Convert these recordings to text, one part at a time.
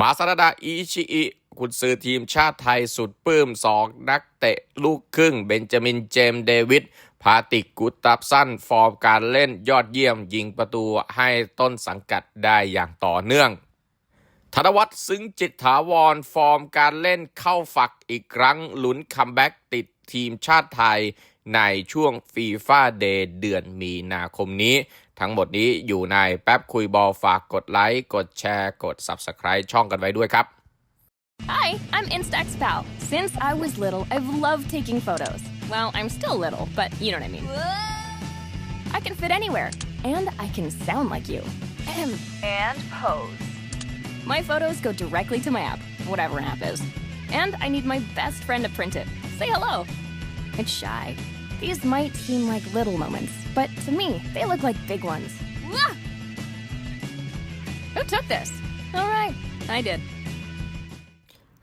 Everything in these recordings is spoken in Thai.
มาซาดาอิชิอิกุนซือทีมชาติไทยสุดปลื้มสองนักเตะลูกครึ่ง เบนจามินเจมเดวิดพาติกกุตตับสั้นฟอร์มการเล่นยอดเยี่ยมยิงประตูให้ต้นสังกัดได้อย่างต่อเนื่องธนวัฒน์ซึ้งจิตถาวรฟอร์มการเล่นเข้าฝักอีกครั้งลุ้นคัมแบ็กติดทีมชาติไทยในช่วงฟีฟ่าเดย์เดือนมีนาคมนี้ ทั้งหมดนี้อยู่ในแป๊บคุยบอลฝากกดไลค์ กดแชร์ กด Subscribe ช่องกันไว้ด้วยครับ Hi, I'm Instax Pal. Since I was little, I've loved taking photos. Well, I'm still little, but you know what I mean. I can fit anywhere, and I can sound like you. Ahem. and pose. My photos go directly to my app, whatever an app is. And I need my best friend to print it. Say hello. It's shy. These might seem like little moments, But to me, they look like big ones. Mwah! Who took this? All right, I did.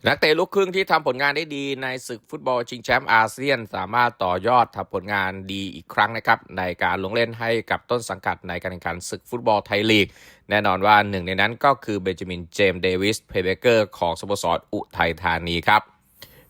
นักเตะลูกครึ่งที่ทำผลงานได้ดีในศึกฟุตบอลชิงแชมป์อาเซียน สามารถต่อยอดทำผลงานดีอีกครั้งนะครับ ในการลงเล่นให้กับต้นสังกัดในการแข่งขันศึกฟุตบอลไทยลีก แน่นอนว่าหนึ่งในนั้นก็คือเบนจามินเจมส์เดวิสเพย์เบเกอร์ของสโมสรอุทัยธานีครับ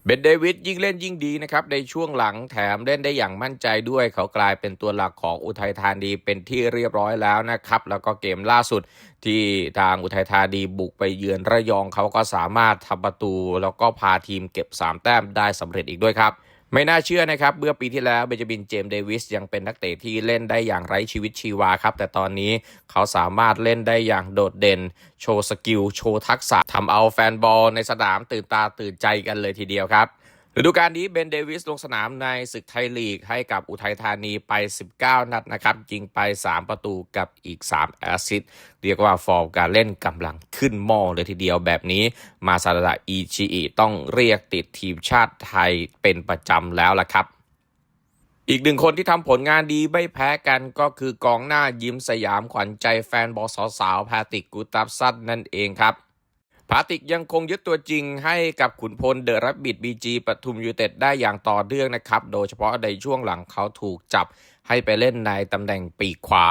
เบนเดวิดยิ่งเล่นยิ่งดีนะครับ ในช่วงหลังแถมเล่นได้อย่างมั่นใจด้วย เขากลายเป็นตัวหลักของอุทัยธานีเป็นที่เรียบร้อยแล้วนะครับ แล้วก็เกมล่าสุดที่ทางอุทัยธานีบุกไปเยือนระยองเขาก็สามารถทำประตู แล้วก็พาทีมเก็บ 3 แต้มได้สำเร็จอีกด้วยครับ ไม่น่าเชื่อนะครับเมื่อปีที่แล้วเบนจามินเจมส์เดวิสยังเป็นนักเตะที่เล่นได้อย่างไร้ชีวิตชีวาครับ แต่ตอนนี้เขาสามารถเล่นได้อย่างโดดเด่น โชว์สกิล โชว์ทักษะทำเอาแฟนบอลในสนามตื่นตาตื่นใจกันเลยทีเดียวครับ ฤดูกาลนี้เบนเดวิสลงสนามในศึกไทยลีกให้กับอุทัยธานีไป 19 นัดนะครับยิงไป 3 ประตูกับอีก 3 แอสซิสต์เรียกว่าฟอร์มการเล่นกำลังขึ้นหม้อเลยทีเดียวแบบนี้ มาซาดาอิชิอิต้องเรียกติดทีมชาติไทยเป็นประจำแล้วล่ะครับอีกหนึ่งคนที่ทำผลงานดีไม่แพ้กันก็คือกองหน้ายิ้มสยามขวัญใจแฟนบอลสาวๆพาติกกูตับซัดนั่นเองครับ พาติกยังคงยึดตัวจริงให้กับขุนพลเดอะรับบิดบีจีปทุมยูเต็ดได้อย่างต่อเนื่องนะครับ โดยเฉพาะในช่วงหลังเขาถูกจับให้ไปเล่นในตำแหน่งปีกขวา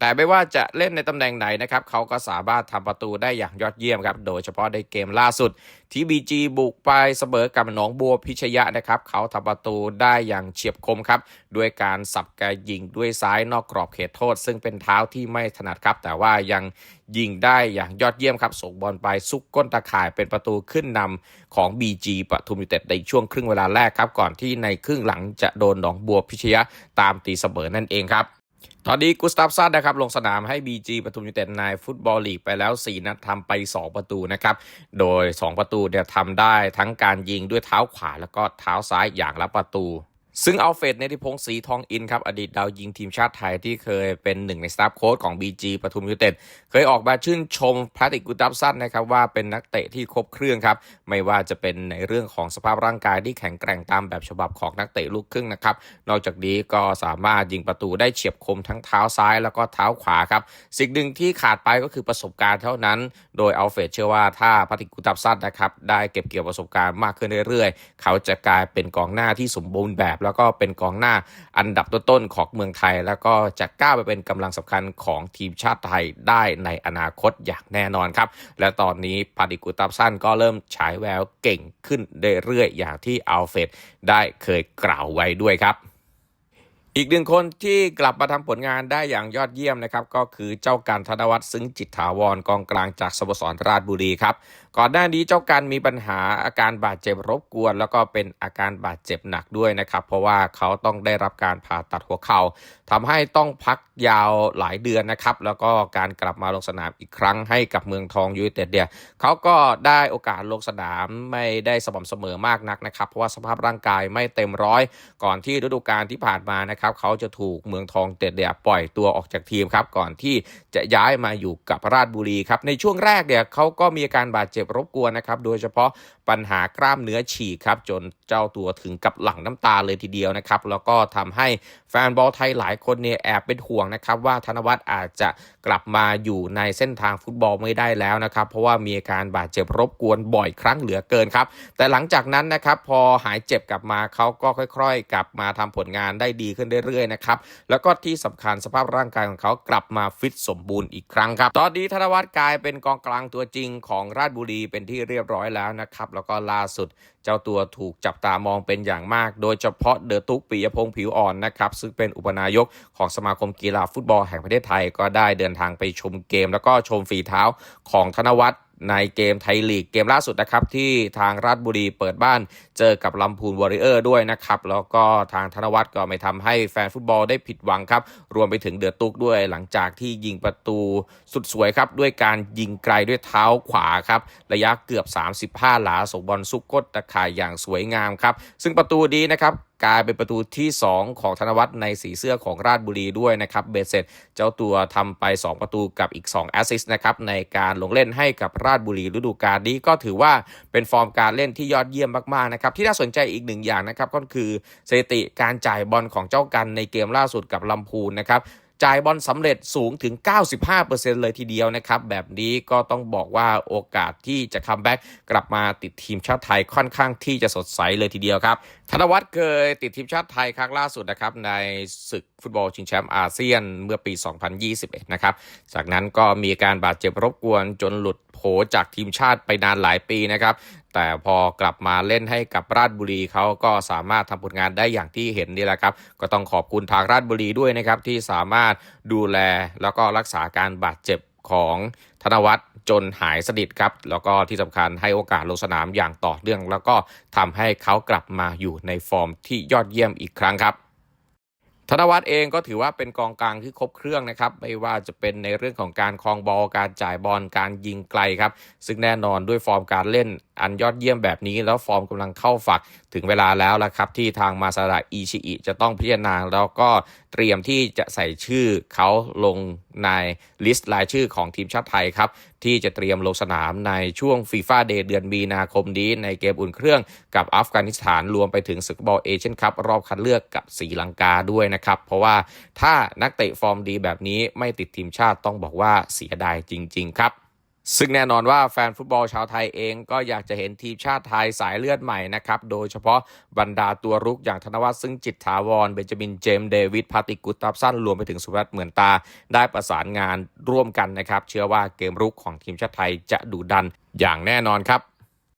แต่ไม่ว่าจะเล่นในตำแหน่งไหนนะครับเขาก็สามารถทำประตูได้อย่างยอดเยี่ยมครับ โดยเฉพาะในเกมล่าสุด ที่บีจีบุกไปเสมอกับหนองบัวพิชยะนะครับ เขาทำประตูได้อย่างเฉียบคมครับ ด้วยการสับกายยิงด้วยซ้ายนอกกรอบเขตโทษ ซึ่งเป็นเท้าที่ไม่ถนัดครับ แต่ว่ายังยิงได้อย่างยอดเยี่ยมครับส่งบอลไปซุกก้นตาข่ายเป็นประตูขึ้นนำของ BG ปทุมยูเต็ดในช่วงครึ่งเวลาแรกครับ ก่อนที่ในครึ่งหลังจะโดนหนองบัวพิชยะตามตีเสมอนั่นเองครับ ตอนนี้กุสตาฟซันนะครับลงสนามให้ BG ปทุมยูเต็ดในฟุตบอลลีกไปแล้ว 4 นัดทำไป 2 ประตูนะครับ โดย 2 ประตูเนี่ยทำได้ทั้งการยิงด้วยเท้าขวาแล้วก็เท้าซ้ายอย่างละประตู ซึ่งอัลเฟดเนติพงศ์ศรีทองอินครับ อดีตดาวยิงทีมชาติไทยที่เคยเป็นหนึ่งในสตาฟโค้ชของ BG ปทุมยูเต็ด เคยออกมาชื่นชมพลาติกุตับซันนะครับว่าเป็นนักเตะที่ครบเครื่องครับ ไม่ว่าจะเป็นในเรื่องของสภาพร่างกายที่แข็งแกร่งตามแบบฉบับของนักเตะลูกครึ่งนะครับ นอกจากนี้ก็สามารถยิงประตูได้เฉียบคมทั้งเท้าซ้ายแล้วก็เท้าขวาครับ สิ่งหนึ่งที่ขาดไปก็คือประสบการณ์เท่านั้น โดยอัลเฟดเชื่อว่าถ้าพลาติกกุตับซันนะครับได้เก็บเกี่ยวประสบการณ์มากขึ้นเรื่อยๆ เขาจะกลายเป็นกองหน้าที่สมบูรณ์แบบแล้วก็เป็นกองหน้าอันดับต้นๆของเมืองไทย แล้วก็จะก้าวไปเป็นกำลังสำคัญของทีมชาติไทยได้ในอนาคตอย่างแน่นอนครับ และตอนนี้ปาดิกุตับซันก็เริ่มฉายแววเก่งขึ้นเรื่อยๆอย่างที่อัลเฟดได้เคยกล่าวไว้ด้วยครับ อีกหนึ่งคนที่กลับมาทำผลงานได้อย่างยอดเยี่ยมนะครับ ก็คือเจ้าการธนวัฒน์ซึ้งจิตถาวรกองกลางจากสโมสรราชบุรีครับ ก่อนหน้านี้เจ้าการมีปัญหาอาการบาดเจ็บรบกวน แล้วก็เป็นอาการบาดเจ็บหนักด้วยนะครับ เพราะว่าเขาต้องได้รับการผ่าตัดหัวเข่าทำให้ต้องพักยาวหลายเดือนนะครับ แล้วก็การกลับมาลงสนามอีกครั้งให้กับเมืองทองยูไนเต็ดเนี่ยเขาก็ได้โอกาสลงสนามไม่ได้สม่ำเสมอมากนักนะครับ เพราะว่าสภาพร่างกายไม่เต็มร้อยก่อนที่ฤดูกาลที่ผ่านมานะครับเขาจะถูกเมืองทองเต็ดเนี่ยปล่อยตัวออกจากทีมครับก่อนที่จะย้ายมาอยู่กับราชบุรีครับในช่วงแรกเนี่ยเขาก็มีอาการบาดเจ็บรบกวนนะครับโดยเฉพาะปัญหากล้ามเนื้อฉีกครับจนเจ้าตัวถึงกับหลั่งน้ำตาเลยทีเดียวนะครับแล้วก็ทำให้แฟนบอลไทยหลายคนเนี่ยแอบเป็นห่วงนะครับว่าธนวัฒน์อาจจะกลับมาอยู่ในเส้นทางฟุตบอลไม่ได้แล้วนะครับเพราะว่ามีอาการบาดเจ็บรบกวนบ่อยครั้งเหลือเกินครับแต่หลังจากนั้นนะครับพอหายเจ็บกลับมาเขาก็ค่อย ๆ กลับมาทำผลงานได้ดีขึ้นเรื่อยๆนะครับแล้วก็ที่สำคัญสภาพร่างกายของเขากลับมาฟิตสมบูรณ์อีกครั้งครับ ตอนนี้ธนวัฒน์กลายเป็นกองกลางตัวจริงของราชบุรีเป็นที่เรียบร้อยแล้วนะครับแล้วก็ล่าสุดเจ้าตัวถูกจับตามองเป็นอย่างมาก โดยเฉพาะเดอตุกปิยพงศ์ผิวอ่อนนะครับซึ่งเป็นอุปนายกของสมาคมกีฬาฟุตบอลแห่งประเทศไทยก็ได้เดินทางไปชมเกม แล้วก็ชมฝีเท้าของธนวัฒน์ ในเกมไทยลีกเกมล่าสุดนะครับที่ทางราชบุรีเปิดบ้านเจอกับลำพูนวอริเออร์ด้วยนะครับ แล้วก็ทางธนวัฒน์ก็ไม่ทำให้แฟนฟุตบอลได้ผิดหวังครับ รวมไปถึงเดือดตุกด้วยหลังจากที่ยิงประตูสุดสวยครับ ด้วยการยิงไกลด้วยเท้าขวาครับ ระยะเกือบ 35 หลาส่งบอลซุกก้นตะข่ายอย่างสวยงามครับ ซึ่งประตูนี้นะครับ กลายเป็นประตูที่ 2 ของธนวัฒน์ในสีเสื้อของราชบุรีด้วยนะครับเบสเสร็จเจ้าตัวทำไป 2 ประตูกับอีก2แอสซิสต์นะครับในการลงเล่นให้กับราชบุรีฤดูกาลนี้ก็ถือว่าเป็นฟอร์มการเล่นที่ยอดเยี่ยมมากๆนะครับที่น่าสนใจอีกหนึ่งอย่างนะครับก็คือสถิติการจ่ายบอลของเจ้ากันในเกมล่าสุดกับลำพูนนะครับจ่ายบอลสำเร็จสูงถึง 95%เลยทีเดียวนะครับ แบบนี้ก็ต้องบอกว่าโอกาสที่จะคัมแบ็กกลับมาติดทีมชาติไทยค่อนข้างที่จะสดใสเลยทีเดียวครับ ธนวัฒน์เคยติดทีมชาติไทยครั้งล่าสุดนะครับในศึกฟุตบอลชิงแชมป์อาเซียนเมื่อปี 2021 นะครับ จากนั้นก็มีการบาดเจ็บรบกวนจนหลุดโผจากทีมชาติไปนานหลายปีนะครับ แต่พอกลับมาเล่นให้กับราชบุรีเขาก็สามารถทำผลงานได้อย่างที่เห็นนี่แหละครับ ก็ต้องขอบคุณทางราชบุรีด้วยนะครับที่สามารถดูแลแล้วก็รักษาการบาดเจ็บของธนวัฒน์ จนหายสนิทครับ แล้วก็ที่สำคัญให้โอกาสลงสนามอย่างต่อเนื่อง แล้วก็ทำให้เขากลับมาอยู่ในฟอร์มที่ยอดเยี่ยมอีกครั้งครับธนวัฒน์เองก็ถือว่าเป็นกองกลางที่ครบเครื่องนะครับ ไม่ว่าจะเป็นในเรื่องของการคลองบอลการจ่ายบอลการยิงไกลครับ ซึ่งแน่นอนด้วยฟอร์มการเล่นอันยอดเยี่ยมแบบนี้ แล้วฟอร์มกำลังเข้าฝักถึงเวลาแล้วละครับ ที่ทางมาซาระอิชิอิจะต้องพิจารณาแล้วก็เตรียมที่จะใส่ชื่อเขาลงในลิสต์รายชื่อของทีมชาติไทยครับ ที่จะเตรียมลงสนามในช่วงฟีฟ่าเดย์เดือนมีนาคมนี้ ในเกมอุ่นเครื่องกับอัฟกานิสถานรวมไปถึงศึกบอลเอเชียนคัพรอบคัดเลือกกับสีลังกาด้วยนะครับ เพราะว่าถ้านักเตะฟอร์มดีแบบนี้ไม่ติดทีมชาติต้องบอกว่าเสียดายจริง ๆ ครับ ซึ่งแน่นอนว่าแฟนฟุตบอลชาวไทยเองก็อยากจะเห็นทีมชาติไทยสายเลือดใหม่นะครับ โดยเฉพาะบรรดาตัวรุกอย่างธนวัฒน์ซึ่งจิตถาวร เบนจามินเจมส์เดวิดพาติกุตตับสั้นรวมไปถึงสุวัสด์เหมือนตา ได้ประสานงานร่วมกันนะครับ เชื่อว่าเกมรุกของทีมชาติไทยจะดุดันอย่างแน่นอนครับ